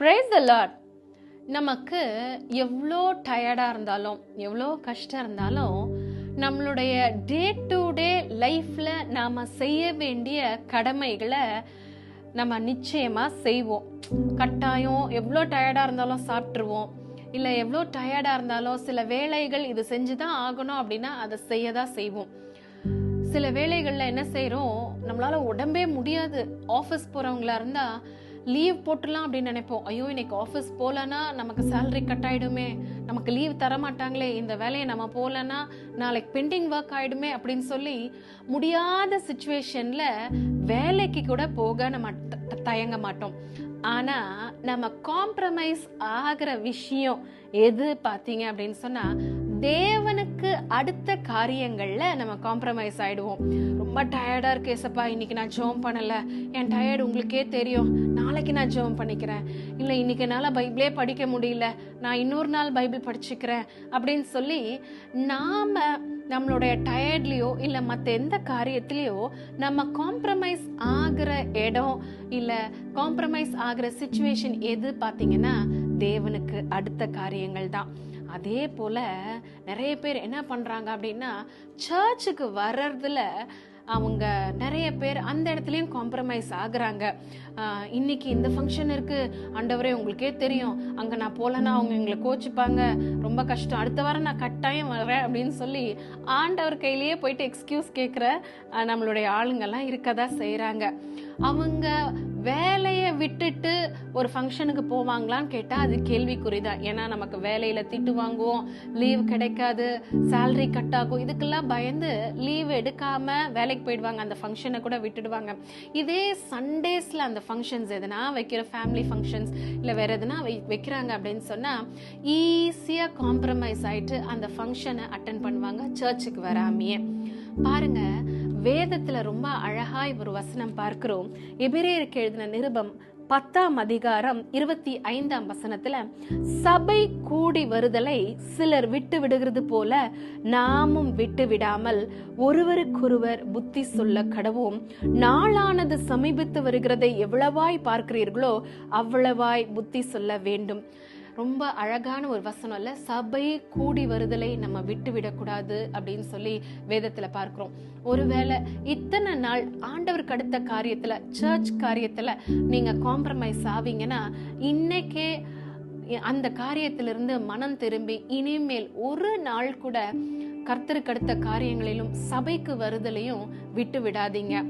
Price த Lord நமக்கு எவ்வளோ டயர்டாக இருந்தாலும் எவ்வளோ கஷ்டம் இருந்தாலும் நம்மளுடைய டே டு டே லைஃப்பில் நாம் செய்ய வேண்டிய கடமைகளை நம்ம நிச்சயமாக செய்வோம். கட்டாயம் எவ்வளோ டயர்டாக இருந்தாலும் சாப்பிட்ருவோம் இல்லை எவ்வளோ டயர்டாக இருந்தாலும் சில வேலைகள் இது செஞ்சு தான் ஆகணும் அப்படின்னா அதை செய்ய தான் செய்வோம். சில வேலைகளில் என்ன செய்கிறோம் நம்மளால் உடம்பே முடியாது. ஆஃபீஸ் போகிறவங்களா இருந்தால் லீவ் போட்டுலாம் அப்படின்னு நினைப்போம். ஐயோ இன்னைக்கு ஆஃபீஸ் போகலன்னா நமக்கு சேலரி கட் ஆகிடுமே நமக்கு லீவ் தர மாட்டாங்களே இந்த வேலையை நம்ம போகலன்னா நாளைக்கு பெண்டிங் ஒர்க் ஆகிடுமே அப்படின்னு சொல்லி முடியாத சுச்சுவேஷனில் வேலைக்கு கூட போக நம்ம த- தயங்க மாட்டோம். ஆனால் நம்ம காம்ப்ரமைஸ் ஆகிற விஷயம் எது பார்த்தீங்க அப்படின்னு சொன்னால் நமக்கு அடுத்த காரியங்களில் நம்ம காம்ப்ரமைஸ் ஆகிடுவோம் ரொம்ப டயர்டாக இருக்கு ஏசப்பா இன்னைக்கு நான் ஜோம் பண்ணலை. என் டயர்டு உங்களுக்கே தெரியும். நாளைக்கு நான் ஜோம் பண்ணிக்கிறேன். இல்லை இன்னைக்கு என்னால் பைபிளே படிக்க முடியல. நான் இன்னொரு நாள் பைபிள் படிச்சுக்கிறேன் அப்படின்னு சொல்லி நாம் நம்மளுடைய டயர்ட்லேயோ இல்லை மற்ற எந்த காரியத்திலையோ நம்ம காம்ப்ரமைஸ் ஆகிற இடம் இல்லை காம்ப்ரமைஸ் ஆகிற சுச்சுவேஷன் எது பார்த்தீங்கன்னா தேவனுக்கு அடுத்த காரியங்கள் தான் அதே போல நிறைய பேர் என்ன பண்றாங்க அப்படின்னா சர்ச்சுக்கு வர்றதுல அவங்க நிறைய பேர் அந்த இடத்துலையும் காம்ப்ரமைஸ் ஆகுறாங்க. இன்னைக்கு இந்த ஃபங்க்ஷன் இருக்கு ஆண்டவரே உங்களுக்கே தெரியும். அங்க நான் போலன்னா அவங்க எங்களை கோச்சிப்பாங்க. ரொம்ப கஷ்டம். அடுத்த வாரம் நான் கட்டாயம் வரேன் அப்படின்னு சொல்லி ஆண்டவர் கையிலேயே போயிட்டு எக்ஸ்கியூஸ் கேட்குற நம்மளுடைய ஆளுங்கெல்லாம் இருக்கதா செய்கிறாங்க அவங்க வேலையை விட்டுட்டு ஒரு ஃபங்க்ஷனுக்கு போவாங்களான்னு கேட்டால் அது கேள்விக்குறிதான். ஏன்னா நமக்கு வேலையில் திட்டு வாங்குவோம் லீவ் கிடைக்காது சேல்ரி கட் ஆகும். இதுக்கெல்லாம் பயந்து லீவ் எடுக்காமல் வேலைக்கு போயிடுவாங்க. அந்த ஃபங்க்ஷனை கூட விட்டுடுவாங்க. இதே சண்டேஸில் அந்த ஃபங்க்ஷன்ஸ் எதுனா வைக்கிற ஃபேமிலி ஃபங்க்ஷன்ஸ் இல்லை வேறு எதுனா வை வைக்கிறாங்க அப்படின்னு சொன்னால் ஈஸியாக காம்ப்ரமைஸ் ஆகிட்டு அந்த ஃபங்க்ஷனை அட்டன் பண்ணுவாங்க சர்ச்சுக்கு வராமையே. பாருங்கள் வேதத்துல ரொம்ப அழகாய் ஒரு வசனம் பார்க்கிறோம். எபிரேயருக்கு எழுதின நிருபம் பத்தாம் அதிகாரம் இருபத்தி ஐந்தாம் வசனத்துல சபை கூடி வருதலை சிலர் விட்டு விடுகிறது போல நாமும் விட்டு விடாமல் ஒருவருக்கொருவர் புத்தி சொல்ல கடவோம். நாளானது சமீபித்து வருகிறதை எவ்வளவாய் பார்க்கிறீர்களோ அவ்வளவாய் புத்தி சொல்ல வேண்டும். ரொம்ப அழகான ஒரு வசனம் இல்ல? சபை கூடி வருதலை நம்ம விட்டு விடக்கூடாது அப்படின்னு சொல்லி வேதத்துல பார்க்கிறோம். ஒருவேளை இத்தனை நாள் ஆண்டவருக்கு அடுத்த காரியத்துல சர்ச் காரியத்துல நீங்க காம்ப்ரமைஸ் ஆவீங்கன்னா இன்னைக்கே அந்த காரியத்திலிருந்து மனம் திரும்பி இனிமேல் ஒரு நாள் கூட கர்த்தருக்கு அடுத்த காரியங்களிலும் சபைக்கு வருதலையும் விட்டு விடாதீங்க.